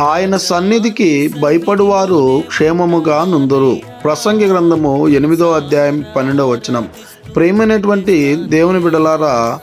ఆయన సన్నిధికి భయపడువారు క్షేమముగా నుందురు. ప్రసంగి గ్రంథము ఎనిమిదో అధ్యాయం పన్నెండో వచనం. ప్రేమైనటువంటి దేవుని బిడలారా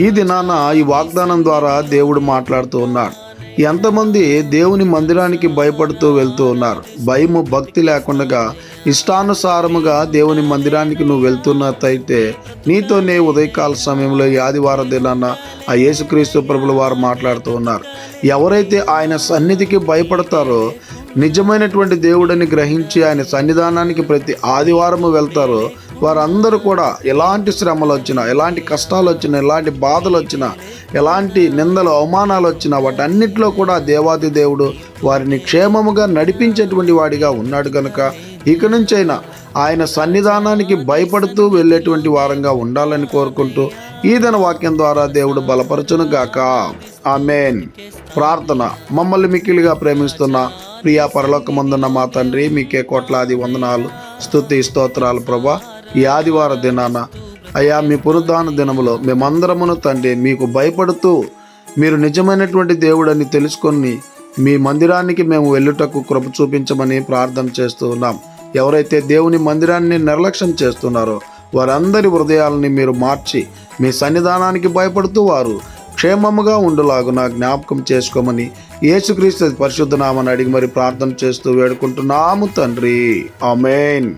ఈ దినాన ఈ వాగ్దానం ద్వారా దేవుడు మాట్లాడుతూ ఉన్నాడు. ఎంతమంది దేవుని మందిరానికి భయపడుతూ వెళ్తూ ఉన్నారు? భయము భక్తి లేకుండా ఇష్టానుసారముగా దేవుని మందిరానికి నువ్వు వెళ్తున్నట్టయితే నీతోనే ఉదయకాల సమయంలో ఈ ఆదివారం దినాన ఆ యేసుక్రీస్తు ప్రభుల వారు మాట్లాడుతూ ఉన్నారు. ఎవరైతే ఆయన సన్నిధికి భయపడతారో నిజమైనటువంటి దేవుడిని గ్రహించి ఆయన సన్నిధానానికి ప్రతి ఆదివారము వెళ్తారో వారందరూ కూడా ఎలాంటి శ్రమలు వచ్చినా ఎలాంటి కష్టాలు వచ్చినా ఎలాంటి బాధలు వచ్చినా ఎలాంటి నిందలు అవమానాలు వచ్చినా వాటన్నిటిలో కూడా దేవాది దేవుడు వారిని క్షేమముగా నడిపించేటువంటి వాడిగా ఉన్నాడు కనుక ఇక నుంచైనా ఆయన సన్నిధానానికి భయపడుతూ వెళ్ళేటువంటి వారంగా ఉండాలని కోరుకుంటూ ఈదన వాక్యం ద్వారా దేవుడు బలపరచును గాక ఆమెన్. ప్రార్థన. మమ్మల్ని మిక్కిలిగా ప్రేమిస్తున్న ప్రియా పరలోకమందున్న మా తండ్రి మీకే కోట్లాది వందనాలు స్థుతి స్తోత్రాలు ప్రభా. ఈ ఆదివార దినాన అయ్యా మీ పునరుద్ధాన దినములో మేమందరమును తండ్రి మీకు భయపడుతూ మీరు నిజమైనటువంటి దేవుడని తెలుసుకొని మీ మందిరానికి మేము వెళ్ళుటకు కృప చూపించమని ప్రార్థన చేస్తూ ఉన్నాం. ఎవరైతే దేవుని మందిరాన్ని నిర్లక్ష్యం చేస్తున్నారో వారందరి హృదయాలని మీరు మార్చి మీ సన్నిధానానికి భయపడుతూ వారు క్షేమముగా ఉండులాగున జ్ఞాపకం చేసుకోమని యేసుక్రీస్తు పరిశుద్ధనామని అడిగి మరి ప్రార్థన చేస్తూ వేడుకుంటున్నాము తండ్రి. ఆమెన్.